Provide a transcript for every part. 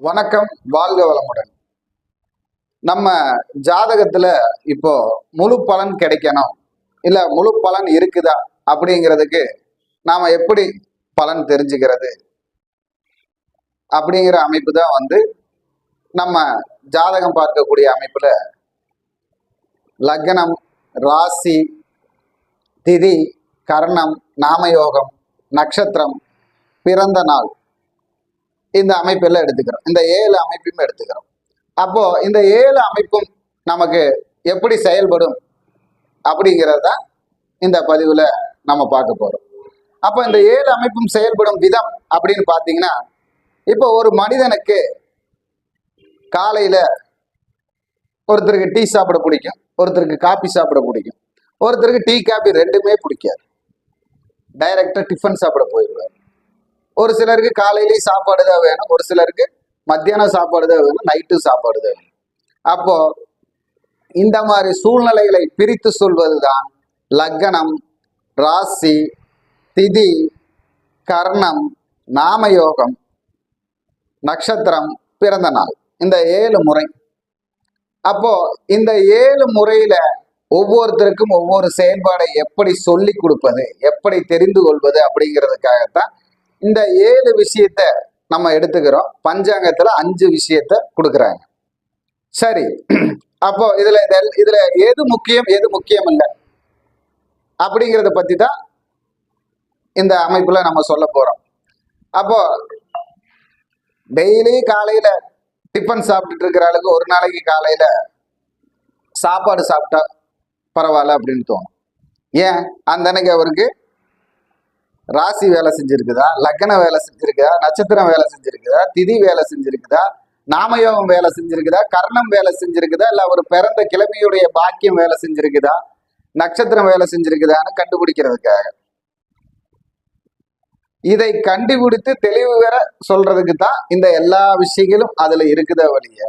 வணக்கம் வாழ்க வளமுடன். நம்ம ஜாதகத்துல இப்போ முழு பலன் கிடைக்கணும். இல்ல முழு பலன் இருக்குதா அப்படிங்கிறதுக்கு நாம எப்படி பலன் தெரிஞ்சுக்கிறது? அப்படிங்கிற அமைப்பு தான் வந்து நம்ம ஜாதகம் பார்க்கக்கூடிய அமைப்புல லக்னம் ராசி திதி கர்ணம் நாமயோகம் நட்சத்திரம் பிறந்த நாள் இந்த அமைப்பெல்லாம் எடுத்துக்கிறோம். இந்த ஏழு அமைப்பையும் எடுத்துக்கிறோம். அப்போ இந்த ஏழு அமைப்பும் நமக்கு எப்படி செயல்படும் அப்படிங்கிறது தான் இந்த பதிவில் நம்ம பார்க்க போகிறோம் அப்போ இந்த ஏழு அமைப்பும் செயல்படும் விதம் அப்படின்னு பார்த்தீங்கன்னா இப்போ ஒரு மனிதனுக்கு காலையில் ஒருத்தருக்கு டீ சாப்பிட பிடிக்கும் ஒருத்தருக்கு காபி சாப்பிட பிடிக்கும் ஒருத்தருக்கு டீ காபி ரெண்டுமே பிடிக்காது. டைரக்டாக டிஃபன் சாப்பிட போயிடுவார். ஒரு சிலருக்கு காலையிலேயும் சாப்பாடு தான் வேணும். ஒரு சிலருக்கு மத்தியானம் சாப்பாடு தான் வேணும். நைட்டு சாப்பாடு தான் வேணும். அப்போ இந்த மாதிரி சூழ்நிலைகளை பிரித்து சொல்வது தான் லக்னம் ராசி திதி கர்ணம் நாமயோகம் நட்சத்திரம் பிறந்த நாள். இந்த ஏழு முறை. அப்போ இந்த ஏழு முறையில ஒவ்வொருத்தருக்கும் ஒவ்வொரு செயல்பாடை எப்படி சொல்லி கொடுப்பது எப்படி தெரிந்து கொள்வது அப்படிங்கிறதுக்காகத்தான் இந்த ஏழு விஷயத்த நம்ம எடுத்துக்கிறோம். பஞ்சாங்கத்துல அஞ்சு விஷயத்த கொடுக்குறாங்க. சரி. அப்போ இதுல இதுல எது முக்கியம் எது முக்கியம் இல்லை? அப்படிங்கிறத பத்தி தான் இந்த அமைப்புல நம்ம சொல்ல போறோம். அப்போ டெய்லி காலையில டிஃபன் சாப்பிட்டுட்டு இருக்கிற அளவுக்கு ஒரு நாளைக்கு காலையில சாப்பாடு சாப்பிட்டா பரவாயில்ல அப்படின்னு தோணும். ஏன்? அந்த அன்னைக்கு அவருக்கு ராசி வேலை செஞ்சிருக்குதா? லக்ன வேலை செஞ்சிருக்குதா? நட்சத்திரம் வேலை செஞ்சிருக்குதா? திதி வேலை செஞ்சிருக்குதா? நாமயோகம் வேலை செஞ்சிருக்குதா? கர்ணம் வேலை செஞ்சிருக்குதா? இல்ல அவர் பிறந்த கிழமையுடைய பாக்கியம் வேலை செஞ்சிருக்குதா? நட்சத்திரம் வேலை செஞ்சிருக்குதான்னு கண்டுபிடிக்கிறதுக்காக. இதை கண்டுபிடித்து தெளிவு வேற சொல்றதுக்கு தான் இந்த எல்லா விஷயங்களும் அதுல இருக்குத வழிய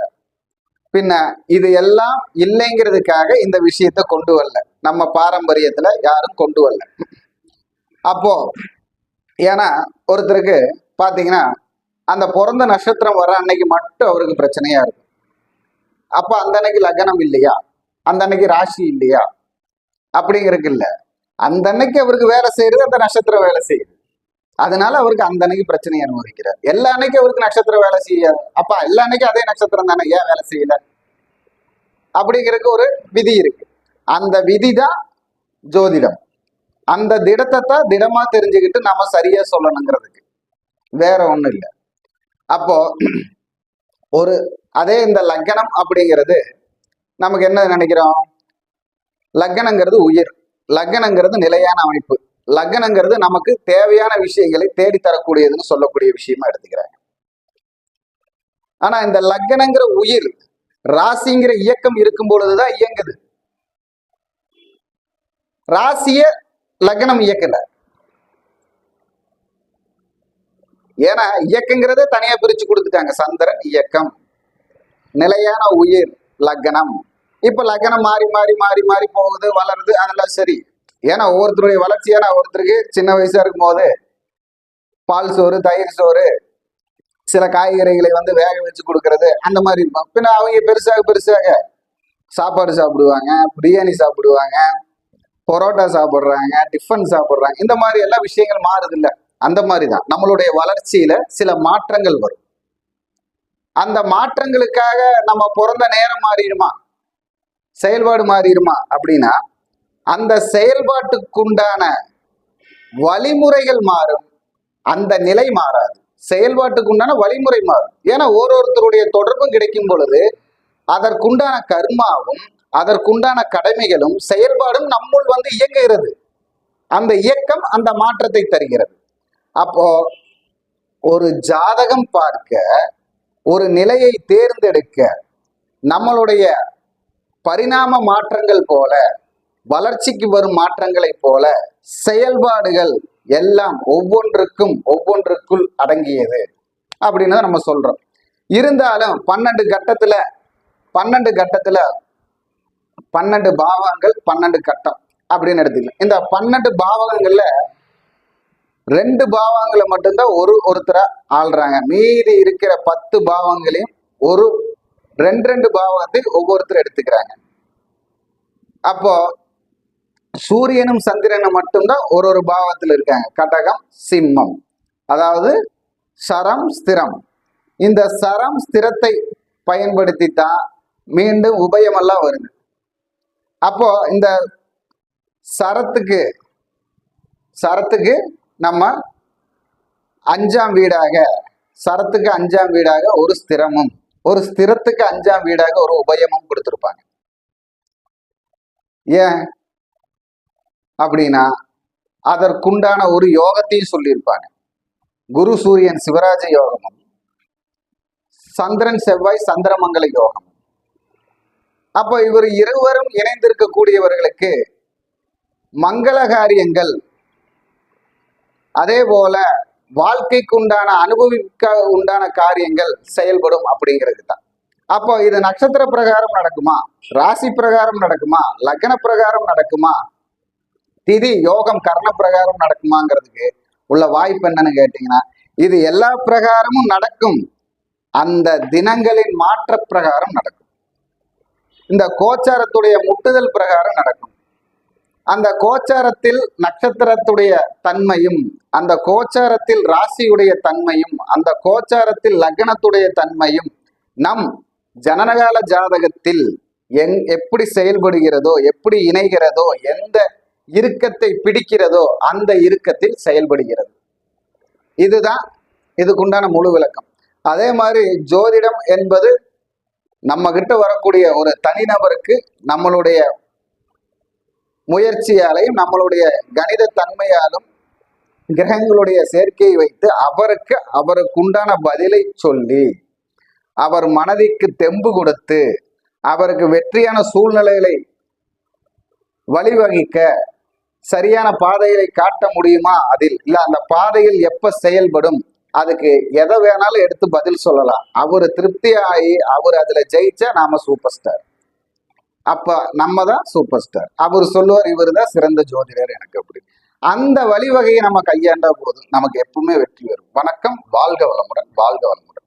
பின்ன இது எல்லாம் இல்லைங்கிறதுக்காக இந்த விஷயத்த கொண்டு வரல. நம்ம பாரம்பரியத்துல யாரும் கொண்டு வரல. அப்போ ஏன்னா ஒருத்தருக்கு பார்த்தீங்கன்னா அந்த பிறந்த நட்சத்திரம் வர அன்னைக்கு மட்டும் அவருக்கு பிரச்சனையா இருக்கும். அப்ப அந்த அன்னைக்கு லக்னம் இல்லையா? அந்த அன்னைக்கு ராசி இல்லையா? அப்படிங்கிறதுக்கு இல்ல. அந்த அன்னைக்கு அவருக்கு வேலை செய்யறது அந்த நட்சத்திரம் வேலை செய்யுது. அதனால அவருக்கு அந்த அன்னைக்கு பிரச்சனையை அனுபவிக்கிறார். எல்லா அன்னைக்கும் அவருக்கு நட்சத்திரம் வேலை செய்யாது. அப்பா எல்லா அன்னைக்கும் அதே நட்சத்திரம் தானே? ஏன் வேலை செய்யல? அப்படிங்கிறதுக்கு ஒரு விதி இருக்கு. அந்த விதி தான் ஜோதிடம். அந்த திடத்தை தான் திடமா தெரிஞ்சுக்கிட்டு நம்ம சரியா சொல்லணுங்கிறதுக்கு. வேற ஒண்ணும் இல்லை. அப்போ ஒரு அதே இந்த லக்கணம் அப்படிங்கிறது நமக்கு என்ன நினைக்கிறோம்? லக்கணங்கிறது உயிர். லக்கணங்கிறது நிலையான அமைப்பு. லக்னங்கிறது நமக்கு தேவையான விஷயங்களை தேடி தரக்கூடியதுன்னு சொல்லக்கூடிய விஷயமா எடுத்துக்கிறாங்க. ஆனா இந்த லக்னங்கிற உயிர் ராசிங்கிற இயக்கம் இருக்கும் பொழுதுதான் இயங்குது. ராசிய லக்னம் இயக்கல. ஏன்னா இயக்கங்கிறதே தனியா பிரிச்சு கொடுத்துட்டாங்க. சந்திரன் இயக்கம். நிலையான உயிர் லக்னம். இப்ப லக்னம் மாறி மாறி மாறி மாறி போகுது வளருது அதெல்லாம் சரி. ஏன்னா ஒவ்வொருத்தருடைய வளர்ச்சியான ஒருத்தருக்கு சின்ன வயசா இருக்கும் போது பால் சோறு தயிர் சோறு சில காய்கறிகளை வந்து வேக வச்சு கொடுக்கறது அந்த மாதிரி இருக்கும். பின்ன அவங்க பெருசாக பெருசாக சாப்பாடு சாப்பிடுவாங்க பிரியாணி சாப்பிடுவாங்க பரோட்டா சாப்பிட்றாங்க டிஃபன் சாப்பிட்றாங்க இந்த மாதிரி எல்லாம் விஷயங்கள் மாறுது இல்லை அந்த மாதிரி தான் நம்மளுடைய வளர்ச்சியில சில மாற்றங்கள் வரும். அந்த மாற்றங்களுக்காக நம்ம பிறந்த நேரம் மாறிடுமா? செயல்பாடு மாறிடுமா? அப்படின்னா அந்த செயல்பாட்டுக்குண்டான வழிமுறைகள் மாறும் அந்த நிலை மாறாது. செயல்பாட்டுக்குண்டான வழிமுறை மாறும். ஏன்னா ஒரு ஒருத்தருடைய தொடர்பும் கிடைக்கும் பொழுது அதற்குண்டான கர்மாவும் அதற்குண்டான கடமைகளும் செயல்பாடும் நம்முள் வந்து இயங்குகிறது. அந்த இயக்கம் அந்த மாற்றத்தை தருகிறது. அப்போ ஒரு ஜாதகம் பார்க்க ஒரு நிலையை தேர்ந்தெடுக்க நம்மளுடைய பரிணாம மாற்றங்கள் போல வளர்ச்சிக்கு வரும் மாற்றங்களைப் போல செயல்பாடுகள் எல்லாம் ஒவ்வொன்றுக்கும் ஒவ்வொன்றுக்குள் அடங்கியது அப்படின்னு நம்ம சொல்றோம். இருந்தாலும் பன்னெண்டு கட்டத்துல பன்னெண்டு கட்டத்துல பன்னெண்டு பாவங்கள் பன்னெண்டு கட்டம் அப்படின்னு எடுத்துக்கலாம். இந்த பன்னெண்டு பாவகங்கள்ல ரெண்டு பாவங்களை மட்டும்தான் ஒரு ஒருத்தரை ஆள்றாங்க. மீதி இருக்கிற பத்து பாவங்களையும் ஒரு ரெண்டு ரெண்டு பாவகத்தை ஒவ்வொருத்தர் எடுத்துக்கிறாங்க. அப்போ சூரியனும் சந்திரனும் மட்டும்தான் ஒரு ஒரு பாவத்தில் இருக்காங்க. கடகம் சிம்மம். அதாவது சரம் ஸ்திரம். இந்த சரம் ஸ்திரத்தை பயன்படுத்தி தான் மீண்டும் உபயமெல்லாம் வருது. அப்போ இந்த சரத்துக்கு சரத்துக்கு நம்ம அஞ்சாம் வீடாக சரத்துக்கு அஞ்சாம் வீடாக ஒரு ஸ்திரமும் ஒரு ஸ்திரத்துக்கு அஞ்சாம் வீடாக ஒரு உபயமும் கொடுத்துருப்பாங்க. ஏன்? அப்படின்னா அதற்குண்டான ஒரு யோகத்தையும் சொல்லியிருப்பாங்க. குரு சூரியன் சிவராஜ யோகமும் சந்திரன் செவ்வாய் சந்திரமங்கல யோகம் அப்போ இவர் இருவரும் இணைந்திருக்கக்கூடியவர்களுக்கு மங்கள காரியங்கள் அதே போல வாழ்க்கைக்கு உண்டான அனுபவிக்க உண்டான காரியங்கள் செயல்படும் அப்படிங்கிறது தான். அப்போ இது நட்சத்திர பிரகாரம் நடக்குமா? ராசி பிரகாரம் நடக்குமா? லக்ன பிரகாரம் நடக்குமா? திதி யோகம் கர்ண பிரகாரம் நடக்குமாங்கிறதுக்கு உள்ள வாய்ப்பு என்னன்னு கேட்டீங்கன்னா இது எல்லா பிரகாரமும் நடக்கும். அந்த தினங்களின் மாற்ற பிரகாரம் நடக்கும். இந்த கோச்சாரத்துடைய முட்டுதல் பிரகாரம் நடக்கும். அந்த கோச்சாரத்தில் நட்சத்திரத்துடைய தன்மையும் அந்த கோச்சாரத்தில் ராசியுடைய தன்மையும் அந்த கோச்சாரத்தில் லக்னத்துடைய தன்மையும் நம் ஜனனகால ஜாதகத்தில் எங் எப்படி செயல்படுகிறதோ எப்படி இணைகிறதோ எந்த இறுக்கத்தை பிடிக்கிறதோ அந்த இறுக்கத்தில் செயல்படுகிறது. இதுதான் இதுக்குண்டான முழு விளக்கம். அதே மாதிரி ஜோதிடம் என்பது நம்ம கிட்ட வரக்கூடிய ஒரு தனிநபருக்கு நம்மளுடைய முயற்சியாலையும் நம்மளுடைய கணித தன்மையாலும் கிரகங்களுடைய சேர்க்கையை வைத்து அவருக்கு அவருக்கு உண்டான பதிலை சொல்லி அவர் மனதிற்கு தெம்பு கொடுத்து அவருக்கு வெற்றியான சூழ்நிலைகளை வழிவகிக்க சரியான பாதைகளை காட்ட முடியுமா? அதில் இல்லை அந்த பாதையில் எப்ப செயல்படும்? அதுக்கு எதை வேணாலும் எடுத்து பதில் சொல்லலாம். அவர் திருப்தி ஆகி அவர் அதில் ஜெயிச்சா நாம சூப்பர் ஸ்டார் அப்ப நம்ம தான் சூப்பர் ஸ்டார் அவர் சொல்லுவார் இவர் தான் சிறந்த ஜோதிடர் எனக்கு அப்படி அந்த வழிவகையை நம்ம கையாண்டா போதும். நமக்கு எப்பவுமே வெற்றி வரும். வணக்கம் வாழ்க வளமுடன் வாழ்க வளமுடன்.